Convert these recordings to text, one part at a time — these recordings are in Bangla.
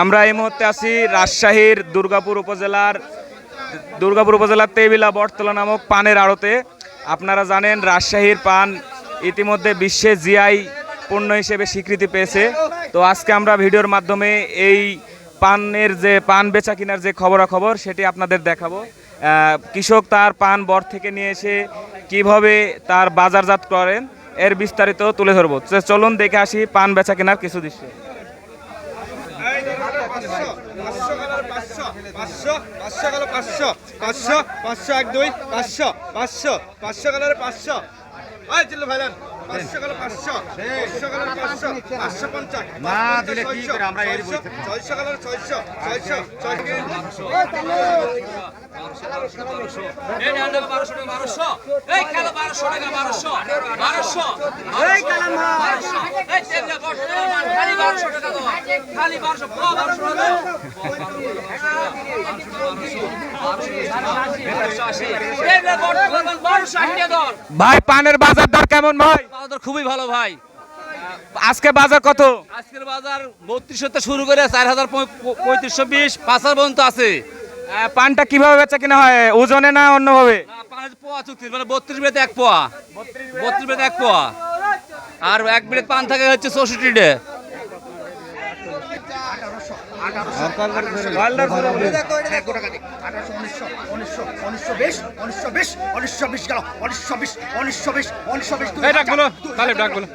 আমরা এই মুহূর্তে আছি রাজশাহীর দুর্গাপুর উপজেলার দুর্গাপুর উপজেলার তেবিলা বটতলা নামক পানের আড়তে। আপনারা জানেন রাজশাহীর পান ইতিমধ্যে বিশ্বে জিআই পণ্য হিসেবে স্বীকৃতি পেয়েছে। তো আজকে আমরা ভিডিওর মাধ্যমে এই পানের যে পান বেচা কেনার যে খবরাখবর সেটি আপনাদের দেখাবো। কৃষক তার পান বর থেকে নিয়ে এসে কীভাবে তার বাজারজাত করেন, এর বিস্তারিত তুলে ধরবো। চলুন দেখে আসি পান বেচা কেনার কিছু দৃশ্য পাঁচশো পাঁচশো কালার পাঁচশো পাঁচশো পাঁচশো কালার পাঁচশো পাঁচশো পাঁচশো এক দুই পাঁচশো পাঁচশো পাঁচশো কালার পাঁচশো। আয় চিল্লু ভাইলান পাঁচশো কালার পাঁচশো পাঁচশো কালার পাঁচশো পাঁচশো পঞ্চাশ না দিলে কি করে আমরা এর থাকি। ছয়শো কালার ছয়শো ছয়শো ছয়শো। বারোশো টাকা বারোশো এই খেলা বারোশো টাকা বারোশো বারোশো। এই খেলা বারোশো এই তেমনি বারোশো টাকা মান, খালি বারোশো টাকা খালি বারোশো বারোশো ভাই পানের বাজার দর কেমন ভাই? বাজার খুবই ভালো ভাই। আজকে বাজার কত? আজকের বাজার বত্রিশশো শুরু করে চার হাজার পঁয়ত্রিশশো বিশ পাঁচ হাজার পর্যন্ত আছে। পানটা কীভাবে বেচা কিনা হয়? ওজনে না অন্যভাবে? না, পোয়া চুক্তি মানে বত্রিশ বেড়ে এক পোয়া। বত্রিশ বেড়ে এক পোয়া। আর এক বেড়ে পান থাকে হচ্ছে চৌষট্টি ডে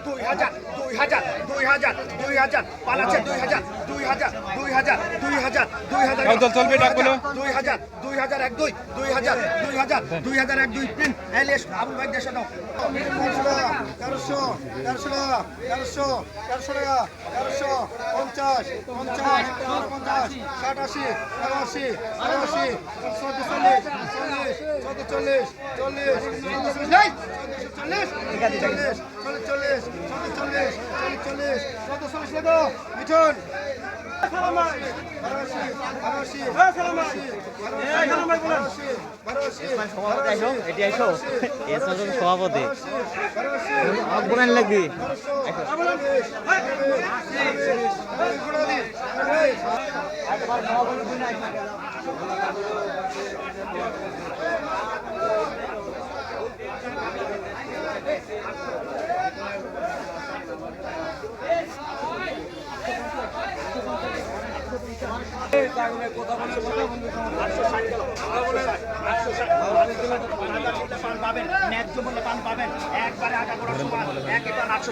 দুই হাজার দুই হাজার দুই হাজার দুই হাজার পালাচ্ছে দুই হাজার। হাজার দুই হাজার দুই হাজার দুই হাজার চল, চল, চলবে ডাকগুলো। দুই হাজার দুই হাজার এক দুই দুই হাজার দুই হাজার দুই হাজার এক দুই তিন এলিয়াস আবুল ভাই দেশে নাও তেরোশো তেরোশো টাকা তেরোশো তেরোশো টাকা তেরোশো পঞ্চাশ পঞ্চাশ পঞ্চাশ ষাট আশি একাশি একাশি চৌদ্দ চল্লিশ চল্লিশ চল্লিশ চল্লিশ চল্লিশ চল্লিশ চল্লিশ চল্লিশ চল্লিশ চল্লিশ চল্লিশ চৌদ্দ চল্লিশ লেগো মিঠুন বারোশি বারোশি বারোশি বারোশি বারোশি সভাপতি বারোশি বলেন লাগবি পাবেন ন্যায্য মূল্যে পান পাবেন একবারে সভাপতি আগুন লাগবি Thank you.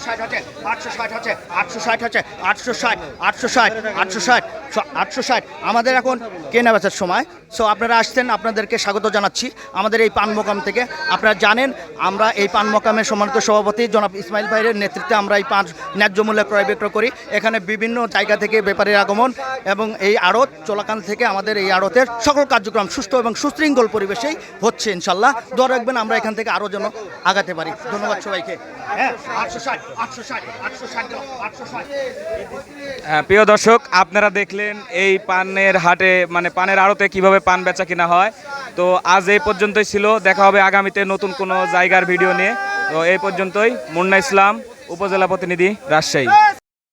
ষাট আছে আটশো ষাট আটশো ষাট আটশো ষাট আটশো ষাট আমাদের এখন কেনা বেচার সময়? সো আপনারা আসছেন, আপনাদেরকে স্বাগত জানাচ্ছি। আমাদের এই পান মোকাম থেকে। আপনারা জানেন, আমরা এই পান মোকামের সম্মানিত সভাপতি জনাব ইসমাইল ভাইয়ের নেতৃত্বে আমরা এই পান ন্যায্য মূল্যে ক্রয় বিক্রয় করি। এখানে বিভিন্ন জায়গা থেকে ব্যাপারীর আগমন এবং এই আড়ত চলাকাল থেকে আমাদের এই আড়তের সকল কার্যক্রম সুস্থ এবং সুশৃঙ্খল পরিবেশেই হচ্ছে ইনশাল্লাহ। দোয়া রাখবেন, আমরা এখান থেকে আরও যেন আগাতে পারি। ধন্যবাদ সবাইকে। প্রিয় দর্শক, আপনারা দেখলেন এই পানের হাটে মানে পানের আড়তে কীভাবে পান বেচা কিনা হয়। তো আজ এই পর্যন্তই ছিল। দেখা হবে আগামীতে নতুন কোনো জায়গার ভিডিও নিয়ে। তো এই পর্যন্তই। মুন্না ইসলাম, উপজেলা প্রতিনিধি, রাজশাহী।